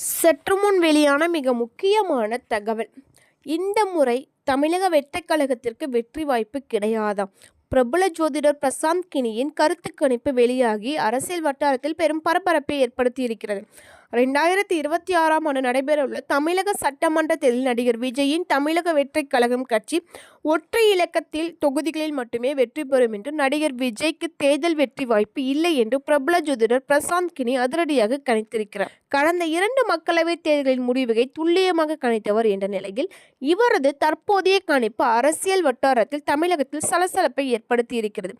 சற்று முன் வெளியான மிக முக்கியமான தகவல். இந்த முறை தமிழக வெட்டக்கழகத்திற்கு வெற்றி வாய்ப்பு கிடையாதாம் பிரபல ஜோதிடர் பிரசாந்த் கினியின் கருத்து கணிப்பு வெளியாகி அரசியல் வட்டாரத்தில் பெரும் பரபரப்பை ஏற்படுத்தியிருக்கிறது. ரெண்டாயிரத்தி இருபத்தி ஆறாம் ஆண்டு நடைபெறவுள்ள தமிழக சட்டமன்ற தேர்தலில் நடிகர் விஜயின் தமிழக வெற்றி கழகம் கட்சி ஒற்றை இலக்கத்தில் தொகுதிகளில் மட்டுமே வெற்றி பெறும் என்று நடிகர் விஜய்க்கு தேர்தல் வெற்றி வாய்ப்பு இல்லை என்று பிரபல ஜோதிடர் பிரசாந்த் கினி அதிரடியாக கணித்திருக்கிறார். கடந்த இரண்டு மக்களவைத் தேர்தலின் முடிவுகளை துல்லியமாக கணித்தவர் என்ற நிலையில் இவரது தற்போதைய கணிப்பு அரசியல் வட்டாரத்தில் தமிழகத்தில் சலசலப்பை ஏற்படுத்தியிருக்கிறது.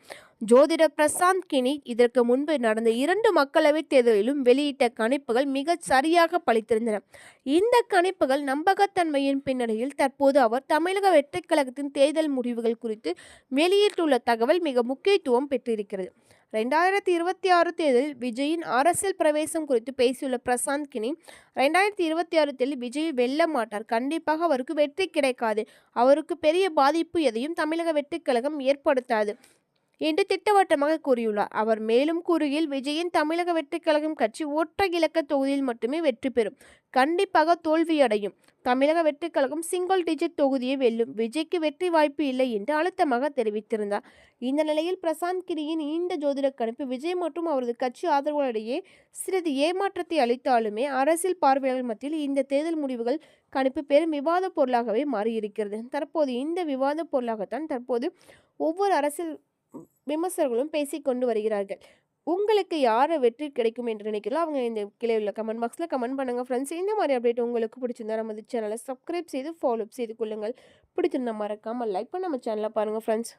ஜோதிடர் பிரசாந்த் கினி இதற்கு முன்பு நடந்த இரண்டு மக்களவைத் தேர்தலிலும் வெளியிட்ட கணிப்புகள் மிகச் சரியாக பளித்திருந்தன இந்த கணிப்புகள் நம்பகத்தன்மையின் பின்னணியில் தற்போது அவர் தமிழக வெற்றிக் கழகத்தின் தேர்தல் முடிவுகள் குறித்து வெளியிட்டுள்ள தகவல் மிக முக்கியத்துவம் பெற்றிருக்கிறது. ரெண்டாயிரத்தி இருபத்தி ஆறு தேர்தலில் விஜயின் அரசியல் பிரவேசம் குறித்து பேசியுள்ள பிரசாந்த் கினி ரெண்டாயிரத்தி இருபத்தி ஆறு தேர்தலில் விஜய் வெல்ல மாட்டார். கண்டிப்பாக அவருக்கு வெற்றி கிடைக்காது. அவருக்கு பெரிய பாதிப்பு எதையும் தமிழக வெற்றிக் கழகம் ஏற்படுத்தாது. என்று திட்டவட்டமாக கூறியுள்ளார். அவர் மேலும் கூறுகையில் விஜயின் தமிழக வெற்றி கழகம் கட்சி ஒற்றை இலக்க தொகுதியில் மட்டுமே வெற்றி பெறும். கண்டிப்பாக தோல்வியடையும். தமிழக வெற்றி கழகம் சிங்கிள் டிஜிட் தொகுதியை வெல்லும். விஜய்க்கு வெற்றி வாய்ப்பு இல்லை என்று அழுத்தமாக தெரிவித்திருந்தார். இந்த நிலையில் பிரசாந்த் கிரியின் நீண்ட ஜோதிட கணிப்பு விஜய் மற்றும் அவரது கட்சி ஆதரவாளரிடையே சிறிது ஏமாற்றத்தை அளித்தாலுமே அரசியல் பார்வையாளர் மத்தியில் இந்த தேர்தல் முடிவுகள் கணிப்பு பெரும் விவாத பொருளாகவே மாறியிருக்கிறது. தற்போது இந்த விவாத பொருளாகத்தான் தற்போது ஒவ்வொரு அரசியல் விமர்சகர்களும் பேசிக்கொண்டு வருகிறார்கள். உங்களுக்கு யார் வெற்றி கிடைக்கும் என்று நினைக்கிறோம் அவங்க இந்த கீழே உள்ள கமெண்ட் பாக்ஸில் கமெண்ட் பண்ணுங்கள் ஃப்ரெண்ட்ஸ் இந்த மாதிரி அப்டேட் உங்களுக்கு பிடிச்சிருந்தா நம்ம சேனலை சப்ஸ்கிரைப் செய்து ஃபாலோ செய்து கொள்ளுங்கள். பிடிச்சிருந்தா மறக்காமல் லைக் பண்ண நம்ம சேனலை பாருங்கள் ஃப்ரெண்ட்ஸ்